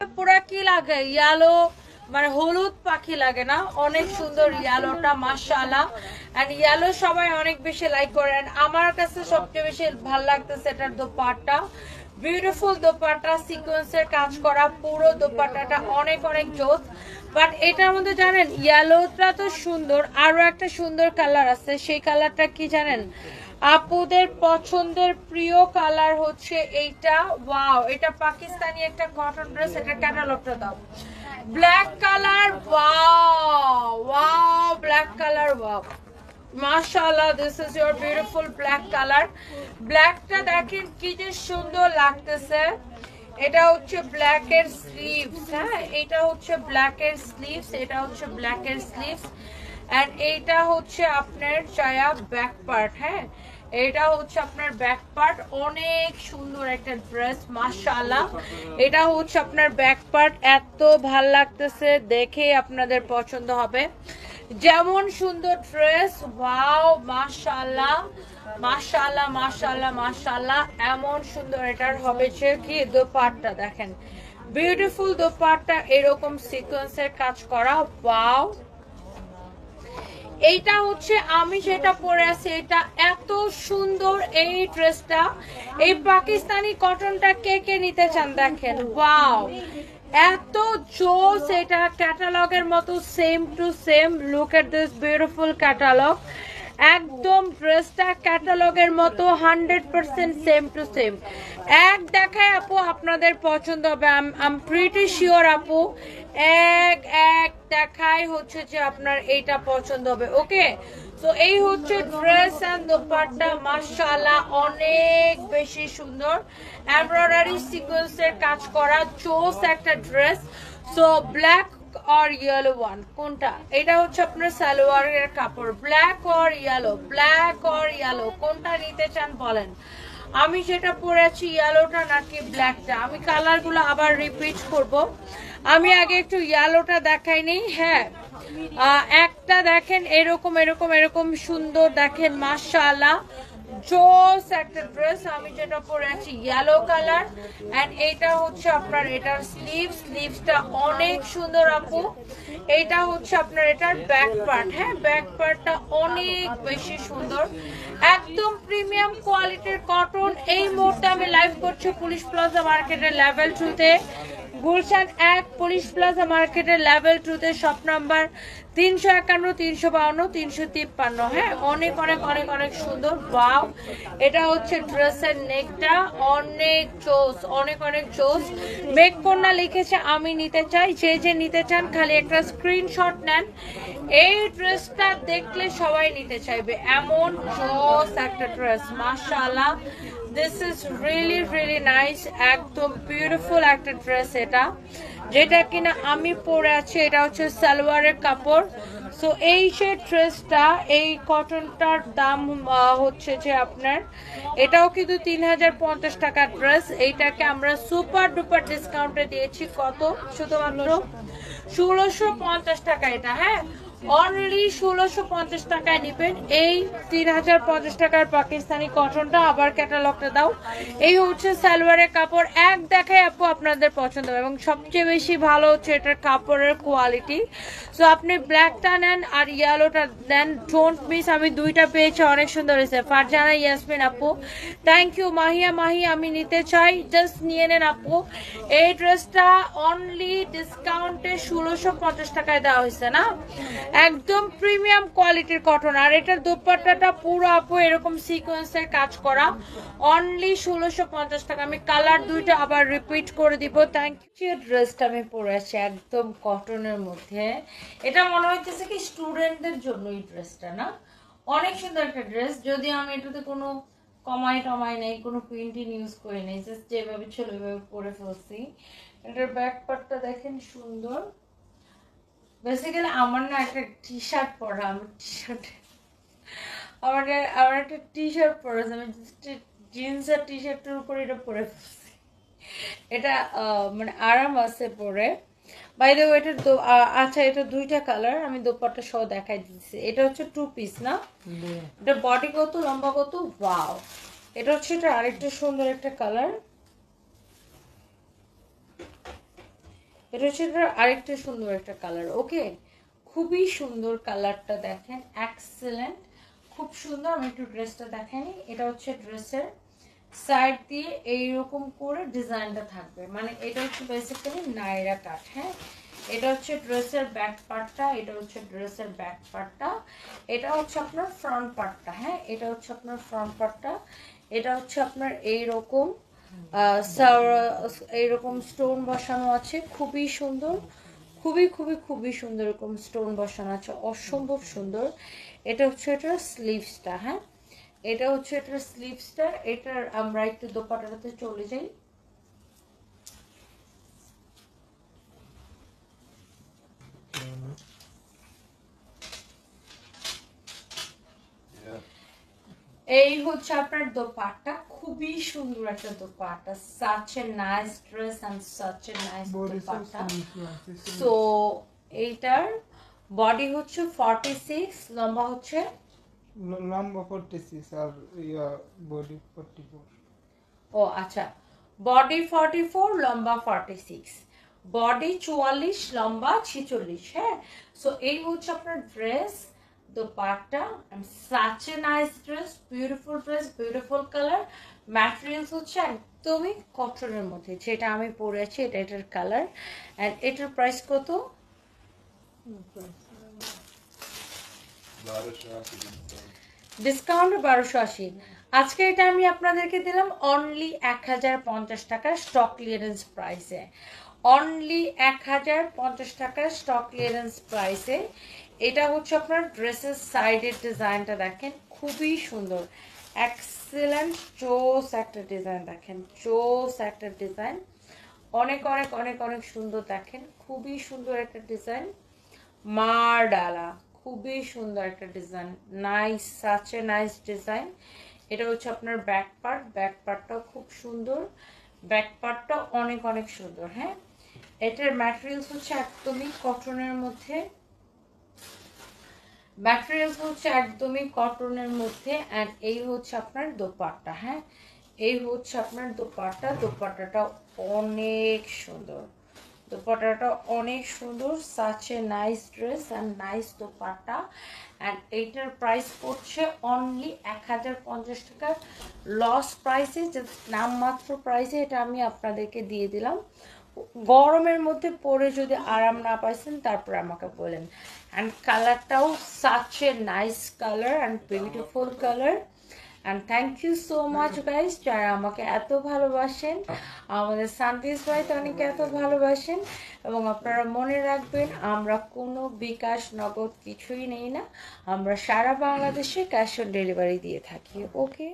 পুরা কি লাগে? ইয়ালো মানে হলুদ পাখি লাগে না? অনেক সুন্দর ইয়ালোটা, মাশাআল্লাহ। এন্ড ইয়ালো সবাই অনেক বেশি লাইক করে। আমার কাছে সবচেয়ে বেশি ভালো লাগতেছে এটার দোপাট্টা। বিউটিফুল দোপাট্টা সিকোয়েন্সের কাজ করা, পুরো দোপাট্টাটা অনেক অনেক জোস। বাট এটার মধ্যে জানেন, ইয়েলোটা তো সুন্দর, আরও একটা সুন্দর কালার আছে। সেই কালারটা কি জানেন? আপুদের পছন্দের প্রিয় কালার হচ্ছে এইটা। ওয়াও এটা পাকিস্তানি একটা কটন ড্রেস এটা ক্যাটালগটা দাও। Black colour wow wow black colour wow মাশাআল্লাহ this is your beautiful black colour ব্ল্যাকটা দেখেন কি যে সুন্দর লাগতেছে। এটা হচ্ছে ব্ল্যাক এর স্লিভস হ্যাঁ? এটা হচ্ছে ব্ল্যাক এর স্লিভস এটা হচ্ছে ব্ল্যাক এর স্লিভস এন্ড এইটা হচ্ছে আপনার চায়া ব্যাক পার্ট হ্যাঁ? এটা হচ্ছে আপনার ব্যাক পার্ট অনেক সুন্দর একটা ড্রেস এটা হচ্ছে আপনার ব্যাক পার্ট ভালো লাগতেছে, দেখে আপনাদের পছন্দ হবে। যেমন সুন্দর ড্রেস ওয়াও মাশাআল্লাহ মাশাআল্লাহ মাশাআল্লাহ মাশাআল্লাহ। এমন সুন্দর এটার হবে যে কি, দোপাট্টা, দেখেন। বিউটিফুল দোপাট্টা, এরকম সিকোয়েন্সের কাজ করা ওয়াও এইটা হচ্ছে আমি যেটা পরে আছি, এটা এত সুন্দর এই ড্রেসটা। এই পাকিস্তানি কটনটা কে কে নিতে চান দেখেন? ওয়াও এত জোস এটা ক্যাটালগের মতো same to same look at this beautiful catalogue একদম ড্রেসটা ক্যাটালগের মতো hundred percent same to same এক দেখায় আপু, আপনাদের পছন্দ হবে। আম প্রিটি শিওর আপু এক এক দেখাই হচ্ছে যে আপনার এইটা পছন্দ হবে, ওকে? তো এই হচ্ছে ড্রেস অ্যান্ড দোপাট্টা, মাশাআল্লাহ, অনেক বেশি সুন্দর। এমব্রয়ডারি সিকোয়েন্সের কাজ করা, চোস একটা dress. So black or yellow one কোনটা? এটা হচ্ছে আপনার সালোয়ারের কাপড় black or yellow black or yellow কোনটা নিতে চান বলেন। আমি যেটা পরে আছি ইয়েলোটা নাকি ব্ল্যাকটা আমি কালারগুলো আবার রিপিট করব। আমি আগে একটু ইয়েলোটা দেখাইনি হ্যাঁ। একটা দেখেন এরকম এরকম এরকম সুন্দর দেখেন, মাশাআল্লাহ। জোস একটা ড্রেস, আমি যেটা পরে আছি ইয়েলো কালার এন্ড এইটা হচ্ছে আপনার এটার স্লিভ স্লিভসটা অনেক সুন্দর আপু। এইটা হচ্ছে আপনার এটার ব্যাক পার্ট হ্যাঁ ব্যাক পার্টটা অনেক বেশি সুন্দর। একদম প্রিমিয়াম কোয়ালিটির কটন এই মুহূর্তে আমি লাইভ করছি পুলিশ প্লাজা মার্কেটের লেভেল টুতে গুলশান এক, পুলিশ প্লাজা মার্কেটের লেভেল টুতে শপ নাম্বার তিনশো একান্ন, তিনশো বাউন্ন, তিনশো তিপ্পান্ন। হ্যাঁ অনেক অনেক অনেক অনেক সুন্দর। বাউ এটা হচ্ছে ড্রেসের নেকটা। অনেক চোস, অনেক অনেক চোস। মেঘ কন্যা লিখেছে, আমি নিতে চাই। যে যে নিতে চান, খালি একটা স্ক্রিনশট নেন। এই ড্রেসটা দেখলে সবাই নিতে চাইবে। এমন চোস একটা ড্রেস, মাশাআল্লাহ। This is really really nice একদম বিউটিফুল একটা ড্রেস এটা। যেটা কিনা আমি পরে আছি, এটা হচ্ছে সালোয়ারের কাপড়। সো এই যে ড্রেসটা এই কটনটার দাম হচ্ছে যে আপনার, এটাও কিন্তু তিন হাজার পঞ্চাশ টাকার ড্রেস এইটাকে আমরা সুপার ডুপার ডিসকাউন্টে দিয়েছি। কত? শুধুমাত্র ষোলোশো পঞ্চাশ টাকা এটা হ্যাঁ? অনলি ষোলোশো পঞ্চাশ টাকায় নেবেন। এই তিন হাজার পঞ্চাশ টাকার পাকিস্তানি কটনটা আবার ক্যাটালগটা দাও। এই হচ্ছে সালোয়ারের কাপড়। এক দেখায় আপু আপনাদের পছন্দ হবে এবং সবচেয়ে বেশি ভালো হচ্ছে এটার কাপড়ের কোয়ালিটি সো আপনি ব্ল্যাকটা নেন আর ইয়েলোটা দেন। ডোন্ট মিস আমি দুইটা পেয়েছি, অনেক সুন্দর হয়েছে। ফারজানা ইয়াসমিন আপু থ্যাংক ইউ মাহিয়া, মাহি, আমি নিতে চাই। জাস্ট নিয়ে নেন আপু। এই ড্রেসটা অনলি ডিসকাউন্টে ষোলোশো পঞ্চাশ টাকায় দেওয়া হয়েছে না? একদম প্রিমিয়াম কোয়ালিটির কটন আর এটার দোপাট্টাটা পুরো আপু এরকম সিকোয়েন্সের কাজ করা। অনলি ষোলোশো পঞ্চাশ টাকা। আমি কালার দুইটা আবার রিপিট করে দিব। থ্যাংক ইউ ড্রেসটা আমি পরে আছি একদম কটনের মধ্যে। এটা মনে হইতেছে কি স্টুডেন্টদের জন্য এই ড্রেসটা না? অনেক সুন্দর একটা ড্রেস যদি আমি এটাতে কোনো কমাই টমাই নেই, কোনো প্রিন্টিং ইউজ করি নেই জাস্ট যেভাবে ছিল ওইভাবে পরে ফেলছি। এটার ব্যাক পার্টটা দেখেন সুন্দর। বেসিক্যালি আমার না একটা টি শার্ট পরা আমি টি শার্ট আমার আমার একটা টি শার্ট পরেছে আমি জিন্স আর টি শার্টের উপর এটা পরে ফেলছি। এটা মানে আরাম আছে পরে। বাই দ্য এটা দো- আচ্ছা এটা দুইটা কালার আমি দোপাট্টা সহ দেখাই দিচ্ছি। এটা হচ্ছে টু পিস না? এটা বডি কত লম্বা কত? ওয়াও এটা হচ্ছে এটা আরেকটা সুন্দর একটা কালার এটা হচ্ছে আরেকটা সুন্দর একটা কালার ওকে খুবই সুন্দর কালারটা দেখেন এক্সেলেন্ট খুব সুন্দর, আমি একটু ড্রেসটা দেখাইনি এটা হচ্ছে ড্রেসের সাইড দিয়ে এইরকম করে ডিজাইনটা থাকবে। মানে এটা হচ্ছে বেসিক্যালি নাইরা কাট হ্যাঁ? এটা হচ্ছে ড্রেসের ব্যাক পার্টটা এটা হচ্ছে ড্রেসের ব্যাক পার্টটা এটা হচ্ছে আপনার ফ্রন্ট পার্টটা হ্যাঁ? এটা হচ্ছে আপনার ফ্রন্ট পার্টটা এটা হচ্ছে আপনার এইরকম এইরকম স্টোন বসানো আছে খুবই সুন্দর। খুবই খুবই খুবই সুন্দর এরকম স্টোন বসানো আছে অসম্ভব সুন্দর। এটা হচ্ছে এটার স্লিভসটা হ্যাঁ? এটা হচ্ছে এটার স্লিভসটা এটার আমরা একটু দোপাটাতে চলে যাই। এই হচ্ছে আপনার দোপাট্টা। খুবই সুন্দর একটা dupatta. Such a nice dress and such a nice dupatta. So এইটার বডি হচ্ছে ফর্টি সিক্স লম্বা হচ্ছে? লম্বা ফোরটি সিক্স আর ইয়া বডি ফোরটি ফোর ও আচ্ছা। বডি ফর্টি ফোর লম্বা ফর্টি সিক্স বডি চুয়াল্লিশ লম্বা ছিচল্লিশ হ্যাঁ? সো এই হচ্ছে আপনার dress dupatta. Such a nice dress beautiful dress beautiful colour materials হচ্ছে একদমই কটনের মধ্যে। যেটা আমি পরে আছি, এটা এটার কালার অ্যান্ড এটার প্রাইস কত? ডিসকাউন্ট বারোশো আশি। আজকে এটা আমি আপনাদেরকে দিলাম অনলি এক হাজার পঞ্চাশ টাকার স্টক ক্লিয়ারেন্স প্রাইসে অনলি এক হাজার পঞ্চাশ টাকার স্টক ক্লিয়ারেন্স প্রাইসে এটা হচ্ছে আপনার ড্রেসের সাইডের ডিজাইনটা দেখেন, খুবই সুন্দর। এক্সেলেন্ট চোস একটা ডিজাইন দেখেন চোস একটা ডিজাইন অনেক অনেক অনেক অনেক সুন্দর দেখেন, খুবই সুন্দর একটা ডিজাইন মার ডালা খুবই সুন্দর একটা design nice such nice design এটা হচ্ছে আপনার ব্যাক পার্ট ব্যাক পার্টটাও খুব সুন্দর। ব্যাক পার্টটাও অনেক অনেক সুন্দর হ্যাঁ? এটার ম্যাটেরিয়ালস হচ্ছে একদমই কটনের মধ্যে। ম্যাটেরিয়ালস হচ্ছে একদমই কটনের মধ্যে অ্যান্ড এই হচ্ছে আপনার দোপাট্টা হ্যাঁ? এই হচ্ছে আপনার দোপাট্টা, দোপাট্টাটা অনেক সুন্দর। দোপাট্টাটা অনেক সুন্দর such a nice dress and nice dupatta. And এইটার প্রাইস পড়ছে অনলি এক হাজার পঞ্চাশ টাকার লস প্রাইসে নামমাত্র প্রাইসে এটা আমি আপনাদেরকে দিয়ে দিলাম। গরমের মধ্যে পরে যদি আরাম না পাইছেন তারপরে আমাকে বলেন। অ্যান্ড কালারটাও such a nice colour and beautiful colour and thank you so much guys যারা আমাকে এত ভালোবাসেন। আমাদের সানপিস ভাইতে অনেক এত ভালোবাসেন। এবং আপনারা মনে রাখবেন আমরা কোনো বিকাশ নগদ কিছুই নেই না। আমরা সারা বাংলাদেশে ক্যাশ অন ডেলিভারি দিয়ে থাকি ওকে